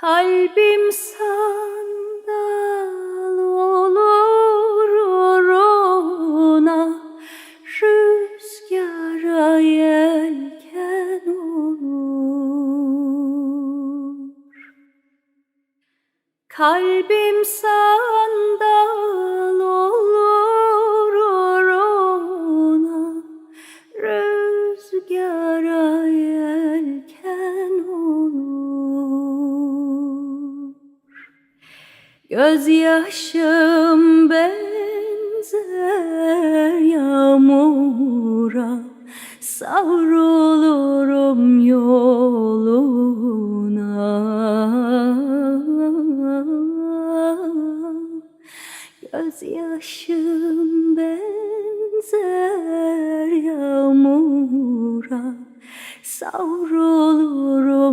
Kalbim sandal olur uğruna Rüzgara yelken olur. Kalbim sandal olur uğruna Rüzgara yelken Gözyaşım benzer yağmura Savrulurum yoluna. Gözyaşım benzer yağmura Savrulurum